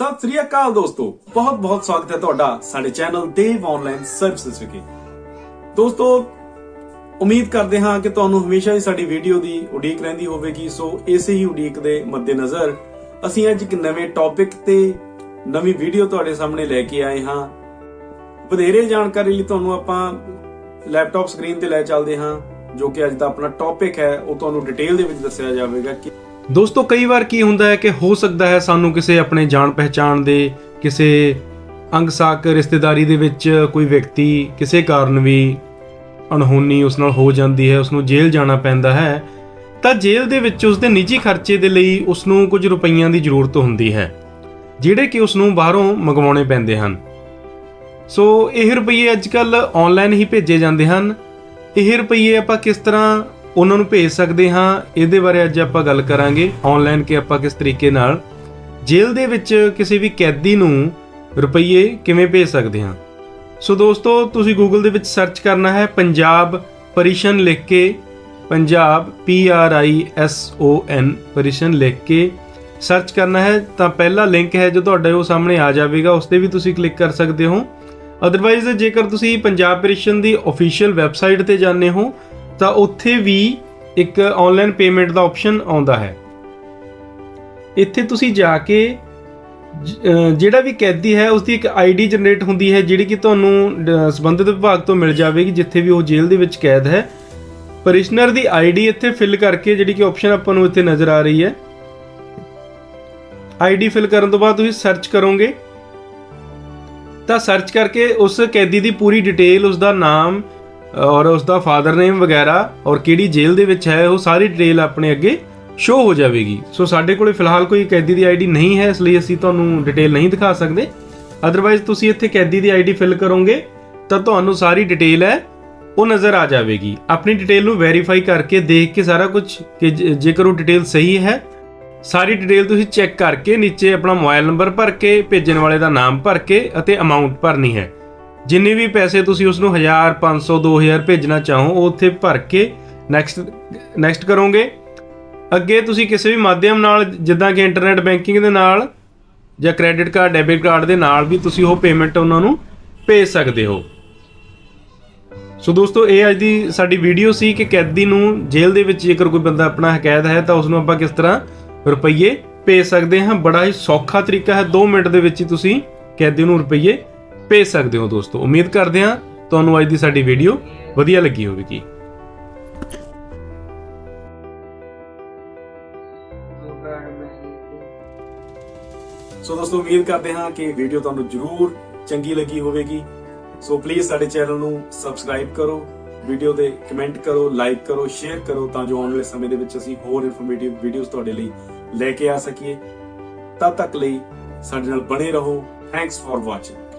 ਸਤਿ ਸ੍ਰੀ ਅਕਾਲ ਦੋਸਤੋ। ਬਹੁਤ ਬਹੁਤ ਸਵਾਗਤ ਹੈ ਤੁਹਾਡਾ ਸਾਡੇ ਚੈਨਲ ਦੇਵ ਆਨਲਾਈਨ ਸਰਵਿਸਿਜ਼ ਵਿਖੇ। ਦੋਸਤੋ, ਉਮੀਦ ਕਰਦੇ ਹਾਂ ਕਿ ਤੁਹਾਨੂੰ ਹਮੇਸ਼ਾ ਹੀ ਸਾਡੀ ਵੀਡੀਓ ਦੀ ਉਡੀਕ ਰਹਿੰਦੀ ਹੋਵੇਗੀ। ਸੋ, ਇਸੇ ਹੀ ਉਡੀਕ ਦੇ ਮੱਦੇਨਜ਼ਰ ਅਸੀਂ ਅੱਜ ਇੱਕ ਨਵੇਂ ਟੌਪਿਕ ਤੇ ਨਵੀਂ ਵੀਡੀਓ ਤੁਹਾਡੇ ਸਾਹਮਣੇ ਲੈ ਕੇ ਆਏ ਹਾਂ। ਵਧੇਰੇ ਜਾਣਕਾਰੀ ਲਈ ਤੁਹਾਨੂੰ ਆਪਾਂ ਲੈਪਟਾਪ ਸਕਰੀਨ ਤੇ ਲੈ ਚੱਲਦੇ ਹਾਂ, ਜੋ ਕਿ ਅੱਜ ਦਾ ਆਪਣਾ ਟੌਪਿਕ ਹੈ, ਉਹ ਤੁਹਾਨੂੰ ਡਿਟੇਲ ਦੇ ਵਿੱਚ ਦੱਸਿਆ ਜਾਵੇਗਾ ਕਿ ਦੋਸਤੋ, ਕਈ ਵਾਰ ਕੀ ਹੁੰਦਾ ਹੈ ਕਿ ਹੋ ਸਕਦਾ ਹੈ ਸਾਨੂੰ ਕਿਸੇ ਆਪਣੇ ਜਾਣ ਪਹਿਚਾਣ ਦੇ, ਕਿਸੇ ਅੰਗ ਸਾਕ ਰਿਸ਼ਤੇਦਾਰੀ ਦੇ ਵਿੱਚ ਕੋਈ ਵਿਅਕਤੀ ਕਿਸੇ ਕਾਰਨ ਵੀ ਅਣਹੋਣੀ ਉਸ ਨਾਲ ਹੋ ਜਾਂਦੀ ਹੈ ਉਸ ਨੂੰ ਜੇਲ੍ਹ ਜਾਣਾ ਪੈਂਦਾ ਹੈ, ਤਾਂ ਜੇਲ੍ਹ ਦੇ ਵਿੱਚ ਉਸ ਦੇ ਨਿੱਜੀ ਖਰਚੇ ਦੇ ਲਈ ਉਸ ਨੂੰ ਕੁਝ ਰੁਪਈਆਂ ਦੀ ਜ਼ਰੂਰਤ ਹੁੰਦੀ ਹੈ, ਜਿਹੜੇ ਕਿ ਉਸ ਨੂੰ ਬਾਹਰੋਂ ਮੰਗਵਾਉਣੇ ਪੈਂਦੇ ਹਨ। ਸੋ, ਇਹ ਰੁਪਈਏ ਅੱਜਕੱਲ ਆਨਲਾਈਨ ਹੀ ਭੇਜੇ ਜਾਂਦੇ ਹਨ। ਇਹ ਰੁਪਈਏ ਆਪਾਂ ਕਿਸ ਤਰ੍ਹਾਂ ਉਹਨਾਂ ਨੂੰ ਭੇਜ ਸਕਦੇ ਹਾਂ। ਇਹਦੇ ਬਾਰੇ ਅੱਜ ਆਪਾਂ ਗੱਲ ਕਰਾਂਗੇ ਆਨਲਾਈਨ ਕਿ ਆਪਾਂ ਕਿਸ ਤਰੀਕੇ ਨਾਲ। ਜੇਲ੍ਹ ਦੇ ਵਿੱਚ ਕਿਸੇ ਵੀ ਕੈਦੀ ਨੂੰ ਰੁਪਈਏ ਕਿਵੇਂ ਭੇਜ ਸਕਦੇ ਹਾਂ। ਸੋ ਦੋਸਤੋ, ਤੁਸੀਂ ਗੂਗਲ ਦੇ ਵਿੱਚ ਸਰਚ ਕਰਨਾ ਹੈ ਪੰਜਾਬ ਪਰਿਸ਼ਨ ਲਿਖ ਕੇ, Punjab P R I S O N ਪਰਿਸ਼ਨ ਲਿਖ ਕੇ ਸਰਚ ਕਰਨਾ ਹੈ। ਤਾਂ ਪਹਿਲਾ ਲਿੰਕ ਹੈ ਜੋ ਤੁਹਾਡੇ ਉਹ ਸਾਹਮਣੇ ਆ ਜਾਵੇਗਾ, ਉਸ ਤੇ ਵੀ ਤੁਸੀਂ ਕਲਿੱਕ ਕਰ ਸਕਦੇ ਹੋ। ਅਦਰਵਾਈਜ਼ ਜੇਕਰ ਤੁਸੀਂ ਪੰਜਾਬ ਪਰਿਸ਼ਨ ਦੀ ਅਫੀਸ਼ੀਅਲ ਵੈਬਸਾਈਟ ਤੇ ਜਾਂਦੇ ਹੋ ਤਾਂ ਉੱਥੇ ਵੀ ਇੱਕ ਆਨਲਾਈਨ ਪੇਮੈਂਟ ਦਾ ਆਪਸ਼ਨ ਆਉਂਦਾ ਹੈ। ਇੱਥੇ ਤੁਸੀਂ ਜਾ ਕੇ ਜਿਹੜਾ ਵੀ ਕੈਦੀ ਹੈ ਉਸ ਦੀ ਇੱਕ ਆਈਡੀ ਜਨਰੇਟ ਹੁੰਦੀ ਹੈ, ਜਿਹੜੀ ਕਿ ਤੁਹਾਨੂੰ ਸੰਬੰਧਿਤ ਵਿਭਾਗ ਤੋਂ ਮਿਲ ਜਾਵੇਗੀ, ਜਿੱਥੇ ਵੀ ਉਹ ਜੇਲ੍ਹ ਦੇ ਵਿੱਚ ਕੈਦ ਹੈ। ਪਰਿਸ਼ਨਰ ਦੀ ਆਈਡੀ ਇੱਥੇ ਫਿਲ ਕਰਕੇ, ਜਿਹੜੀ ਕਿ ਆਪਸ਼ਨ ਆਪਾਂ ਨੂੰ ਇੱਥੇ ਨਜ਼ਰ ਆ ਰਹੀ ਹੈ। ਆਈਡੀ ਫਿਲ ਕਰਨ ਤੋਂ ਬਾਅਦ ਤੁਸੀਂ ਸਰਚ ਕਰੋਗੇ। ਤਾਂ ਸਰਚ ਕਰਕੇ ਉਸ ਕੈਦੀ ਦੀ ਪੂਰੀ ਡਿਟੇਲ ਉਸ ਦਾ ਨਾਮ ਔਰ ਉਸ ਦਾ ਫਾਦਰ ਨੇਮ ਵਗੈਰਾ ਔਰ ਕਿਹੜੀ ਜੇਲ੍ਹ ਦੇ ਵਿੱਚ ਹੈ, ਉਹ ਸਾਰੀ ਡਿਟੇਲ ਆਪਣੇ ਅੱਗੇ ਸ਼ੋ ਹੋ ਜਾਵੇਗੀ। ਸੋ ਸਾਡੇ ਕੋਲੇ ਫਿਲਹਾਲ ਕੋਈ ਕੈਦੀ ਦੀ ਆਈਡੀ ਨਹੀਂ ਹੈ, ਇਸ ਲਈ ਅਸੀਂ ਤੁਹਾਨੂੰ ਡਿਟੇਲ ਨਹੀਂ ਦਿਖਾ ਸਕਦੇ। ਅਦਰਵਾਈਜ਼ ਤੁਸੀਂ ਇੱਥੇ ਕੈਦੀ ਦੀ ਆਈਡੀ ਫਿਲ ਕਰੋਗੇ, ਤਾਂ ਤੁਹਾਨੂੰ ਸਾਰੀ ਡਿਟੇਲ ਹੈ, ਉਹ ਨਜ਼ਰ ਆ ਜਾਵੇਗੀ। ਆਪਣੀ ਡਿਟੇਲ ਨੂੰ ਵੈਰੀਫਾਈ ਕਰਕੇ ਦੇਖ ਕੇ ਸਾਰਾ ਕੁਝ ਕਿ ਜੇਕਰ ਉਹ ਡਿਟੇਲ ਸਹੀ ਹੈ, ਸਾਰੀ ਡਿਟੇਲ ਤੁਸੀਂ ਚੈੱਕ ਕਰਕੇ ਨੀਚੇ ਆਪਣਾ ਮੋਬਾਈਲ ਨੰਬਰ ਭਰ ਕੇ, ਭੇਜਣ ਵਾਲੇ ਦਾ ਨਾਮ ਭਰ ਕੇ ਅਤੇ ਅਮਾਉਂਟ ਭਰਨੀ ਹੈ। ਜਿੰਨੇ ਵੀ ਪੈਸੇ ਤੁਸੀਂ ਉਸ ਨੂੰ 1000 500 2000 ਭੇਜਣਾ ਚਾਹੋ, ਉਹ ਉੱਥੇ ਭਰ ਕੇ ਨੈਕਸਟ ਨੈਕਸਟ ਕਰੋਗੇ। ਅੱਗੇ ਤੁਸੀਂ ਕਿਸੇ ਵੀ ਮਾਧਿਅਮ ਨਾਲ, ਜਿੱਦਾਂ ਕਿ ਇੰਟਰਨੈਟ ਬੈਂਕਿੰਗ ਦੇ ਨਾਲ ਜਾਂ ਕ੍ਰੈਡਿਟ ਕਾਰਡ ਡੈਬਿਟ ਕਾਰਡ ਦੇ ਨਾਲ ਵੀ ਤੁਸੀਂ ਉਹ ਪੇਮੈਂਟ ਉਹਨਾਂ ਨੂੰ ਭੇਜ ਸਕਦੇ ਹੋ। ਸੋ ਦੋਸਤੋ, ਇਹ ਅੱਜ ਦੀ ਸਾਡੀ ਵੀਡੀਓ ਸੀ ਕਿ ਕੈਦੀ ਨੂੰ ਜੇਲ੍ਹ ਦੇ ਵਿੱਚ ਜੇਕਰ ਕੋਈ ਬੰਦਾ ਆਪਣਾ ਹਕੈਦ ਹੈ, ਤਾਂ ਉਸ ਨੂੰ ਆਪਾਂ ਕਿਸ ਤਰ੍ਹਾਂ ਰੁਪਈਏ ਭੇਜ ਸਕਦੇ ਹਾਂ? ਬੜਾ ਹੀ ਸੌਖਾ ਤਰੀਕਾ ਹੈ। 2 ਮਿੰਟ ਦੇ ਵਿੱਚ ਹੀ ਤੁਸੀਂ ਕੈਦੀ ਨੂੰ ਰੁਪਈਏ ਭੇਜ ਸਕਦੇ ਹੋ ਦੋਸਤੋ। ਉਮੀਦ ਕਰਦੇ ਹਾਂ ਤੁਹਾਨੂੰ ਅੱਜ ਦੀ ਸਾਡੀ ਵੀਡੀਓ ਵਧੀਆ ਲੱਗੀ ਹੋਵੇਗੀ। ਸੋ ਦੋਸਤੋ, ਉਮੀਦ ਕਰਦੇ ਹਾਂ ਕਿ ਵੀਡੀਓ ਤੁਹਾਨੂੰ ਜ਼ਰੂਰ ਚੰਗੀ ਲੱਗੀ ਹੋਵੇਗੀ। ਸੋ ਪਲੀਜ਼ ਸਾਡੇ ਚੈਨਲ ਨੂੰ ਸਬਸਕ੍ਰਾਈਬ ਕਰੋ ਵੀਡੀਓ 'ਤੇ ਕਮੈਂਟ ਕਰੋ ਲਾਈਕ ਕਰੋ ਸ਼ੇਅਰ ਕਰੋ ਤਾਂ ਜੋ ਆਉਣ ਵਾਲੇ ਸਮੇਂ ਦੇ ਵਿੱਚ ਅਸੀਂ ਹੋਰ ਇਨਫੋਰਮੇਟਿਵ ਵੀਡੀਓਜ਼ ਤੁਹਾਡੇ ਲਈ ਲੈ ਕੇ ਆ ਸਕੀਏ। ਤਦ ਤੱਕ ਲਈ ਸਾਡੇ ਨਾਲ ਬਣੇ ਰਹੋ। Thanks for watching